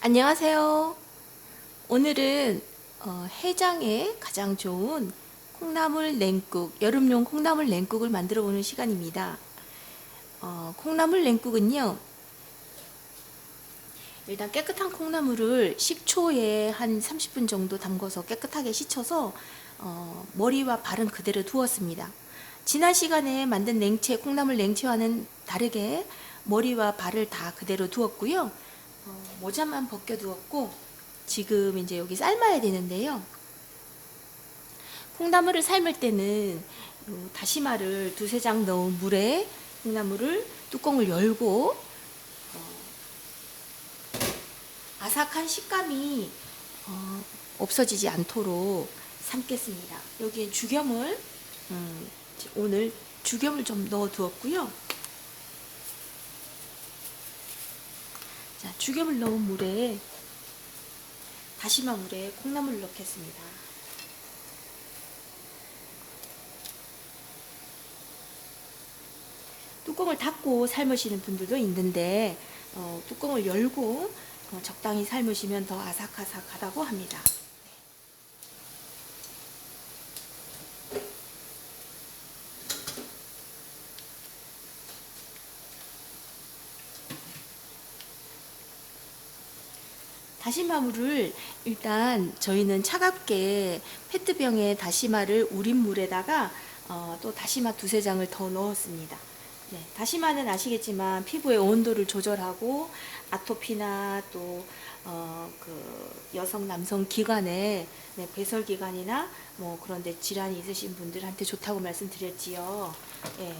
안녕하세요. 오늘은 어, 해장에 가장 좋은 콩나물 냉국, 여름용 콩나물 냉국을 만들어 보는 시간입니다. 어, 콩나물 냉국은요, 일단 깨끗한 콩나물을 식초에 한 30분 정도 담궈서 깨끗하게 씻어서 어, 머리와 발은 그대로 두었습니다. 지난 시간에 만든 냉채, 콩나물 냉채와는 다르게 머리와 발을 다 그대로 두었고요. 어, 모자만 벗겨 두었고 지금 이제 여기 삶아야 되는데요. 콩나물을 삶을 때는 요 다시마를 두세 장 넣은 물에 콩나물을 뚜껑을 열고 어, 아삭한 식감이 어, 없어지지 않도록 삶겠습니다. 여기에 죽염을 음, 오늘 죽염을 좀 넣어 두었고요. 자, 죽염을 넣은 물에 다시마 물에 콩나물을 넣겠습니다. 뚜껑을 닫고 삶으시는 분들도 있는데 어, 뚜껑을 열고 어, 적당히 삶으시면 더 아삭아삭하다고 합니다. 다시마물을 일단 저희는 차갑게 페트병에 다시마를 우린 물에다가 어, 또 다시마 두세 장을 더 넣었습니다. 네, 다시마는 아시겠지만 피부의 온도를 조절하고 아토피나 또 어, 그 여성 남성 기관에 네, 배설 기관이나 뭐 그런데 질환이 있으신 분들한테 좋다고 말씀드렸지요. 예.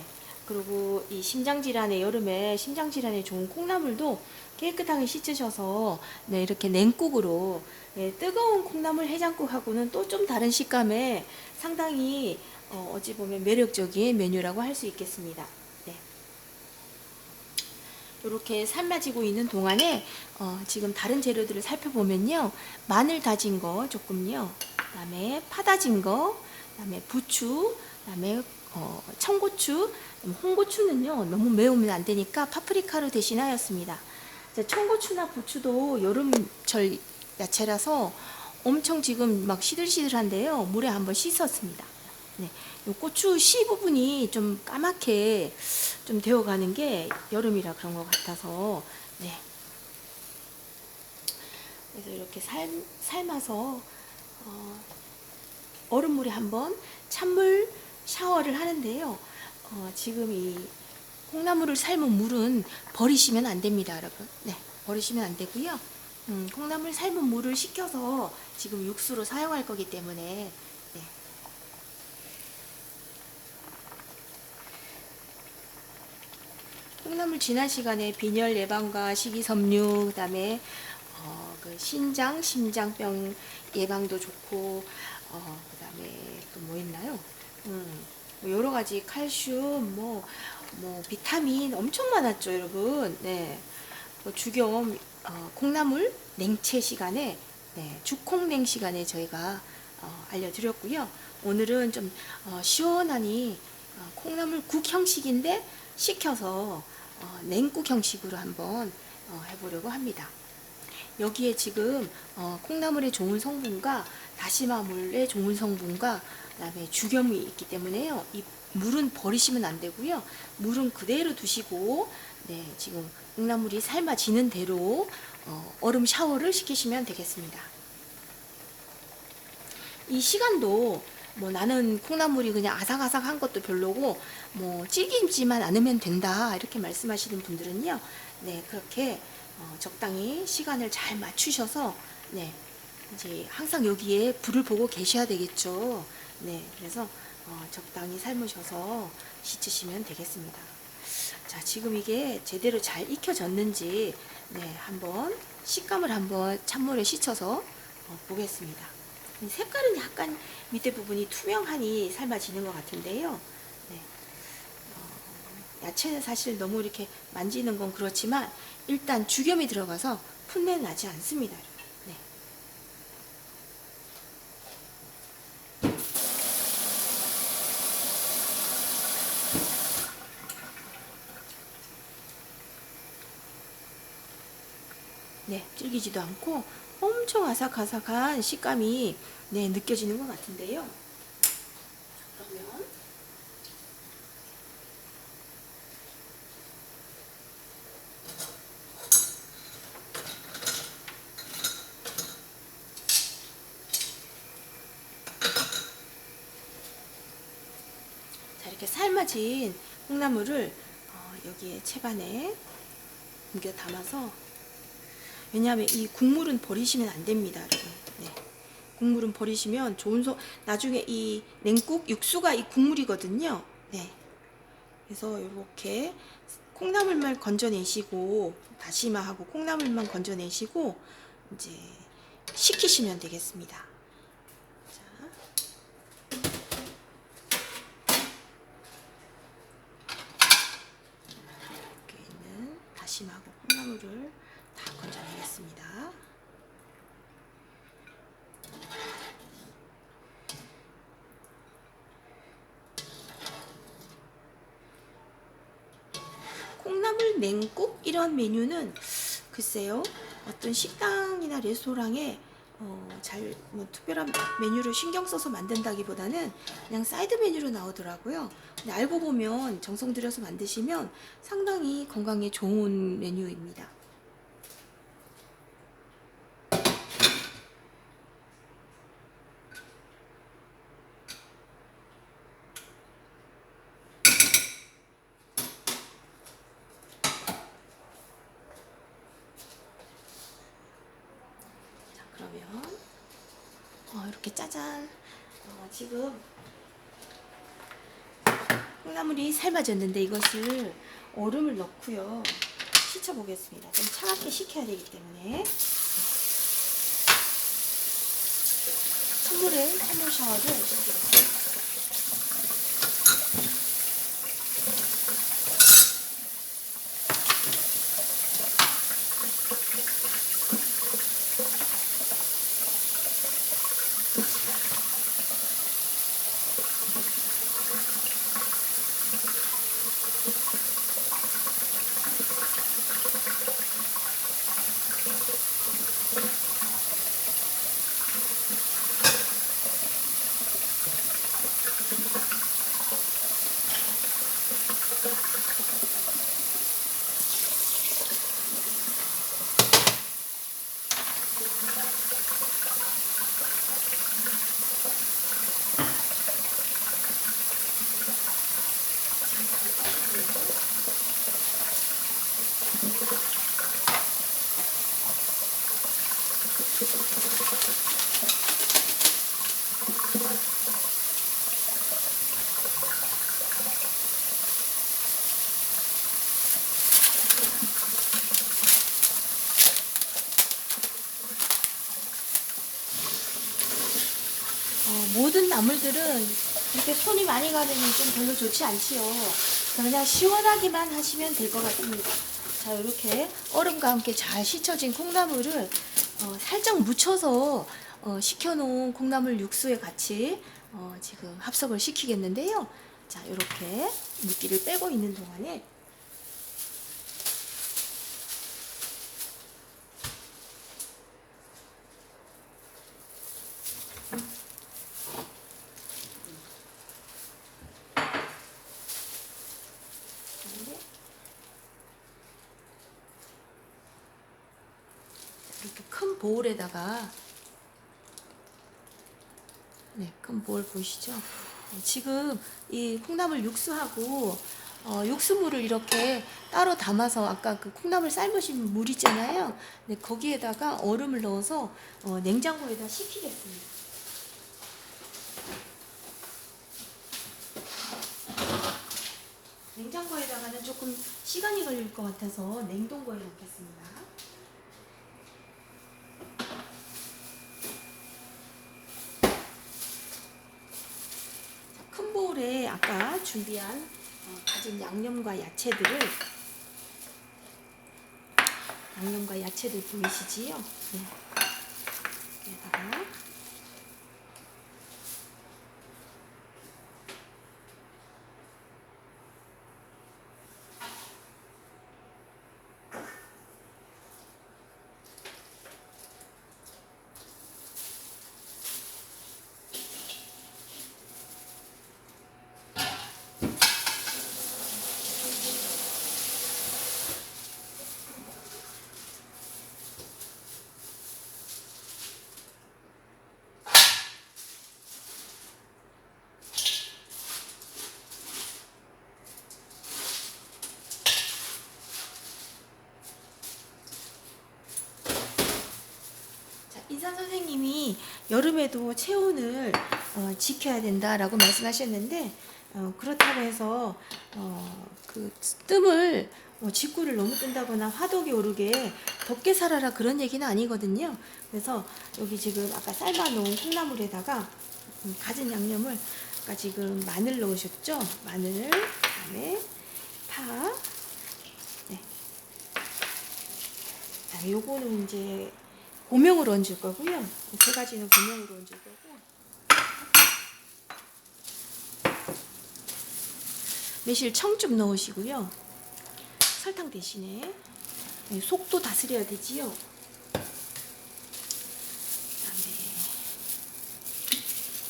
그리고 이 심장 질환에 여름에 심장 질환에 좋은 콩나물도 깨끗하게 씻으셔서 네, 이렇게 냉국으로 네, 뜨거운 콩나물 해장국하고는 또 좀 다른 식감에 상당히 어, 어찌 보면 매력적인 메뉴라고 할 수 있겠습니다. 네. 이렇게 삶아지고 있는 동안에 어, 지금 다른 재료들을 살펴보면요. 마늘 다진 거 조금요. 그다음에 파 다진 거, 그다음에 부추, 그다음에 어, 청고추, 홍고추는요 너무 매우면 안 되니까 파프리카로 대신하였습니다. 청고추나 부추도 여름철 야채라서 엄청 지금 막 시들시들한데요 물에 한번 씻었습니다. 네, 요 고추 씨 부분이 좀 까맣게 좀 되어가는 게 여름이라 그런 것 같아서 네. 그래서 이렇게 삶, 삶아서 어, 얼음물에 한번 찬물 샤워를 하는데요. 어, 지금 이 콩나물을 삶은 물은 버리시면 안 됩니다, 여러분. 네, 버리시면 안 되고요. 음, 콩나물 삶은 물을 식혀서 지금 육수로 사용할 거기 때문에 네. 콩나물 지난 시간에 빈혈 예방과 식이섬유 그다음에 어, 그 신장 심장병 예방도 좋고 어, 그다음에 또 뭐 있나요? 음, 뭐 여러 가지 칼슘, 뭐, 뭐, 비타민 엄청 많았죠, 여러분. 네. 뭐 죽염, 어, 콩나물 냉채 시간에, 네, 죽콩냉 시간에 저희가 어, 알려드렸고요. 오늘은 좀 어, 시원하니 어, 콩나물 국 형식인데 식혀서 어, 냉국 형식으로 한번 어, 해보려고 합니다. 여기에 지금 어, 콩나물의 좋은 성분과 다시마물의 좋은 성분과 그다음에 죽염이 있기 때문에요. 이 물은 버리시면 안 되고요. 물은 그대로 두시고 네, 지금 콩나물이 삶아지는 대로 어, 얼음 샤워를 시키시면 되겠습니다. 이 시간도 뭐 나는 콩나물이 그냥 아삭아삭한 것도 별로고 뭐 질기지만 않으면 된다 이렇게 말씀하시는 분들은요. 네, 그렇게 어, 적당히 시간을 잘 맞추셔서 네, 이제 항상 여기에 불을 보고 계셔야 되겠죠. 네, 그래서 어, 적당히 삶으셔서 씻으시면 되겠습니다. 자, 지금 이게 제대로 잘 익혀졌는지 네, 한번 식감을 한번 찬물에 씻어서 어, 보겠습니다. 이 색깔은 약간 밑에 부분이 투명하니 삶아지는 것 같은데요. 네. 어, 야채는 사실 너무 이렇게 만지는 건 그렇지만 일단 죽염이 들어가서 풋내 나지 않습니다. 네. 네, 질기지도 않고 엄청 아삭아삭한 식감이 네, 느껴지는 것 같은데요. 이렇게 삶아진 콩나물을 어, 여기에 채반에 옮겨 담아서 왜냐하면 이 국물은 버리시면 안 됩니다, 여러분. 네. 국물은 버리시면 좋은 소 나중에 이 냉국 육수가 이 국물이거든요. 네. 그래서 이렇게 콩나물만 건져내시고 다시마하고 콩나물만 건져내시고 이제 식히시면 되겠습니다. 다시마하고 콩나물을 다 건져내겠습니다. 콩나물 냉국 이런 메뉴는 글쎄요 어떤 식당이나 레스토랑에 어, 잘 뭐 특별한 메뉴를 신경 써서 만든다기보다는 그냥 사이드 메뉴로 나오더라고요. 근데 알고 보면 정성 들여서 만드시면 상당히 건강에 좋은 메뉴입니다. 자, 그러면 어, 이렇게 짜잔. 어, 지금 콩나물이 삶아졌는데 이것을 얼음을 넣고요. 씻어 보겠습니다. 좀 차갑게 식혀야 되기 때문에 찬물에 찬물 샤워를 시키겠습니다. 어, 모든 나물들은 이렇게 손이 많이 가면 좀 별로 좋지 않지요. 그냥 시원하기만 하시면 될 것 같습니다. 자, 이렇게 얼음과 함께 잘 씻혀진 콩나물을 어, 살짝 묻혀서 어, 식혀놓은 콩나물 육수에 같이 어, 지금 합석을 시키겠는데요. 자, 이렇게 물기를 빼고 있는 동안에 이렇게 큰 보울에다가 네, 큰 보울 보이시죠? 네, 지금 이 콩나물 육수하고 어, 육수물을 이렇게 따로 담아서 아까 그 콩나물 삶으신 물 있잖아요. 네, 거기에다가 얼음을 넣어서 어, 냉장고에다 식히겠습니다. 냉장고에다가는 조금 시간이 걸릴 것 같아서 냉동고에 넣겠습니다. 큰 보울에 아까 준비한 어, 가진 양념과 야채들을 양념과 야채들 보이시지요? 네. 여기다가 인상 선생님이 여름에도 체온을 어, 지켜야 된다라고 말씀하셨는데 어, 그렇다고 해서 어, 그 뜸을 어, 직구를 너무 뜬다거나 화독이 오르게 덥게 살아라 그런 얘기는 아니거든요. 그래서 여기 지금 아까 삶아놓은 콩나물에다가 음, 갖은 양념을 아까 지금 마늘 넣으셨죠? 마늘, 그다음에 파, 네. 요거는 이제 고명으로 얹을 거고요. 세 가지는 고명으로 얹을 거고. 매실 청 좀 넣으시고요. 설탕 대신에 네, 속도 다스려야 되지요.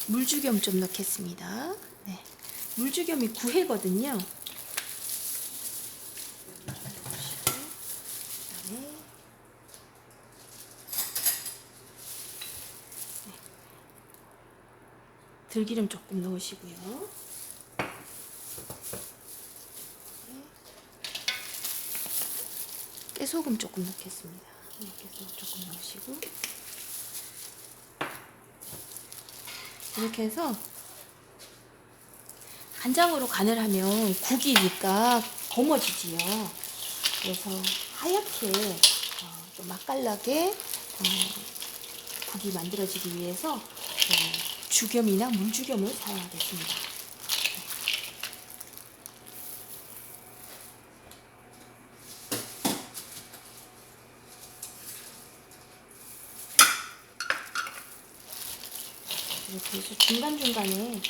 물주겸 좀 넣겠습니다. 네. 물주겸이 구해거든요. 그다음에 들기름 조금 넣으시고요. 깨소금 조금 넣겠습니다. 네, 깨소금 조금 넣으시고 이렇게 해서 간장으로 간을 하면 국이니까 검어지지요. 그래서 하얗게 어, 좀 맛깔나게 어, 국이 만들어지기 위해서 어, 주겸이나 물주겸을 사용하겠습니다. 이렇게 해서 중간중간에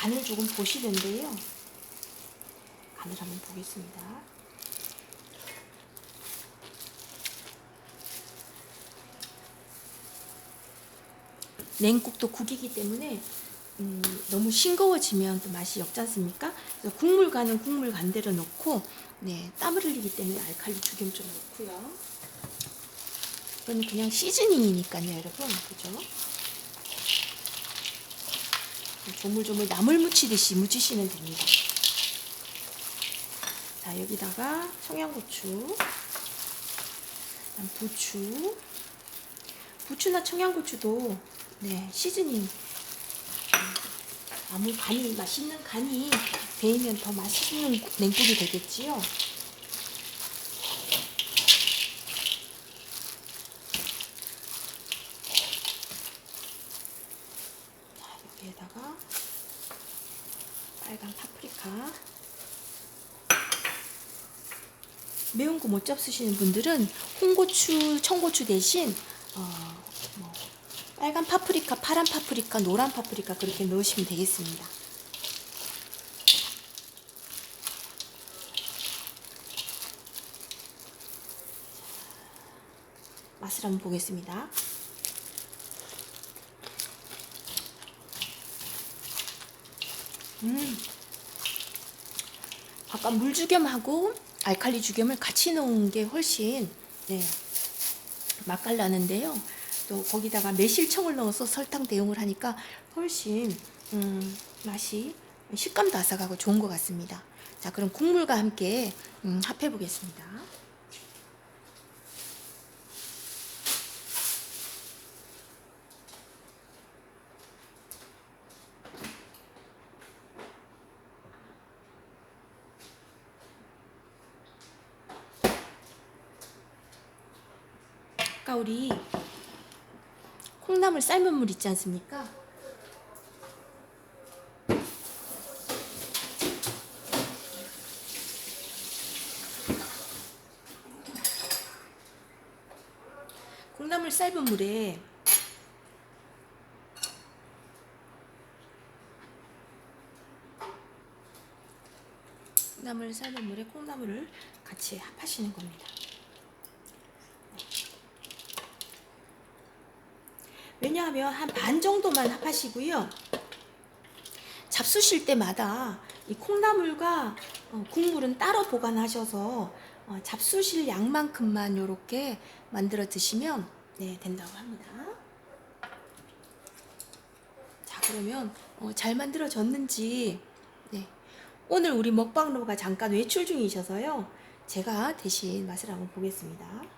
간을 조금 보시는데요. 간을 한번 보겠습니다. 냉국도 국이기 때문에 음, 너무 싱거워지면 또 맛이 없지 않습니까? 그래서 국물 간은 국물 간대로 넣고 네, 땀을 흘리기 때문에 알칼리 죽염 좀 넣고요. 이건 그냥 시즈닝이니까요, 여러분. 그죠? 조물조물 나물 무치듯이 무치시면 됩니다. 자, 여기다가 청양고추, 부추, 부추나 청양고추도 네, 시즈닝 아무 간이 맛있는 간이 배이면 더 맛있는 냉국이 되겠지요. 자, 여기에다가 빨간 파프리카. 매운 거 못 잡수시는 분들은 홍고추, 청고추 대신 어, 뭐 빨간 파프리카, 파란 파프리카, 노란 파프리카 그렇게 넣으시면 되겠습니다. 맛을 한번 보겠습니다. 음. 아까 물주겸하고 알칼리 주겸을 같이 넣은 게 훨씬 네, 맛깔나는데요. 또 거기다가 매실청을 넣어서 설탕 대용을 하니까 훨씬 음, 맛이 식감도 아삭하고 좋은 것 같습니다. 자, 그럼 국물과 함께 음, 합해 보겠습니다. 아까 우리 콩나물 삶은 물 있지 않습니까? 콩나물 삶은 물에 콩나물 삶은 물에 콩나물을 같이 합하시는 겁니다. 왜냐하면 한 반 정도만 합하시고요. 잡수실 때마다 이 콩나물과 어, 국물은 따로 보관하셔서 어, 잡수실 양만큼만 이렇게 만들어 드시면 네, 된다고 합니다. 자 그러면 어, 잘 만들어졌는지 네, 오늘 우리 먹방로가 잠깐 외출 중이셔서요. 제가 대신 맛을 한번 보겠습니다.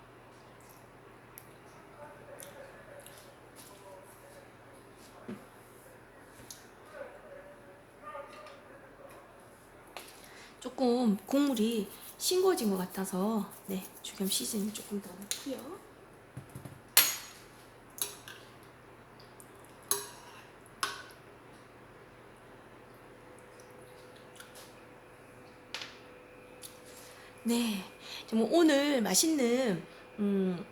조금 국물이 싱거워진 것 같아서 네 죽염 시즌 조금 더 넣고요. 네, 정말 오늘 맛있는 음,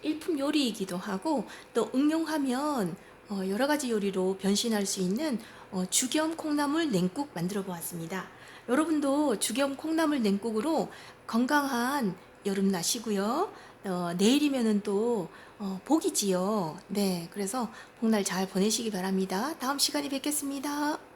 일품 요리이기도 하고 또 응용하면 어, 여러 가지 요리로 변신할 수 있는 어, 죽염 콩나물 냉국 만들어 보았습니다. 여러분도 죽염 콩나물 냉국으로 건강한 여름 나시고요. 어, 내일이면은 또 어, 복이지요. 네, 그래서 복날 잘 보내시기 바랍니다. 다음 시간에 뵙겠습니다.